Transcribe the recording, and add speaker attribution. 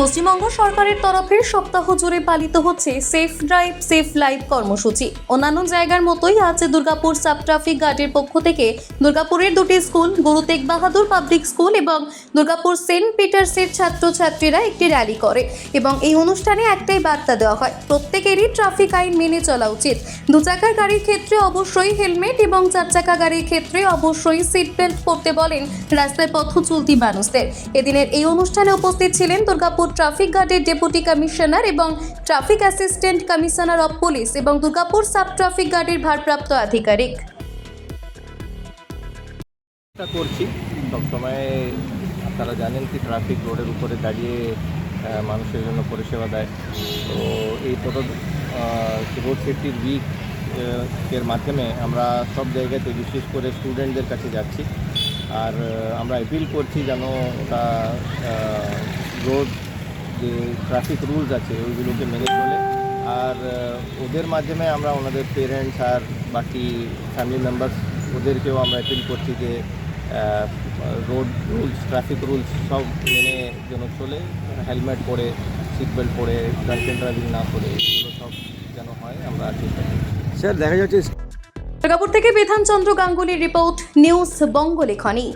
Speaker 1: পশ্চিমবঙ্গ সরকারের তরফে সপ্তাহ জুড়ে পালিত হচ্ছে সেফ ড্রাইভ, সেফ লাইফ কর্মসূচি। অন্যান্য জায়গার মতোই আজ দুর্গাপুর সাব ট্রাফিক গার্ডের পক্ষ থেকে দুর্গাপুরের দুটি স্কুল, গুরু তেগ বাহাদুর পাবলিক স্কুল এবং দুর্গাপুর সেন্ট পিটার্সের ছাত্রছাত্রীরা একটি র্যালি করে এবং এই অনুষ্ঠানে একটাই বার্তা দেওয়া হয়, প্রত্যেকেরই ট্রাফিক আইন মেনে চলা উচিত। দু চাকার গাড়ির ক্ষেত্রে অবশ্যই হেলমেট এবং চার চাকা গাড়ির ক্ষেত্রে অবশ্যই সিট বেল্ট পরতে বলেন রাস্তায় পথ চলতি মানুষদের। এদিনের এই অনুষ্ঠানে উপস্থিত ছিলেন দুর্গাপুর ট্রাফিক গার্ডের ডেপুটি কমিশনার এবং traffic assistant commissioner of police এবং দুর্গাপুর সাব ট্রাফিক গার্ডের ভারপ্রাপ্ত আধিকারিক।
Speaker 2: করছি। সবসময় আপনারা জানেন কি, ট্রাফিক রোডের উপরে দাঁড়িয়ে মানুষের জন্য পরিষেবা দেয়। তো এই টোটো রোড সেফটির উইক এর মাধ্যমে আমরা সব জায়গাতে, বিশেষ করে স্টুডেন্টদের কাছে যাচ্ছি। আর আমরা অ্যাপিল করছি যেন ওটা রোড যে ট্রাফিক রুলস আছে ওইগুলোকে মেনে চলে। আর ওদের মাধ্যমে আমরা ওনাদের পেরেন্টস আর বাকি ফ্যামিলি মেম্বার্স ওদেরকেও আমরা অ্যাপিল করছি যে রোড রুলস ট্রাফিক রুলস সব মেনে যেন চলে। হেলমেট পরে সিট বেল্ট পরে ড্রাঙ্কেন ড্রাইভিং না করে এগুলো সব যেন হয় আমরা চেষ্টা করি।
Speaker 3: স্যার দেখা যাচ্ছে
Speaker 1: দুর্গাপুর থেকে বিধানচন্দ্র গাঙ্গুলির রিপোর্ট নিউজ বঙ্গলেখনী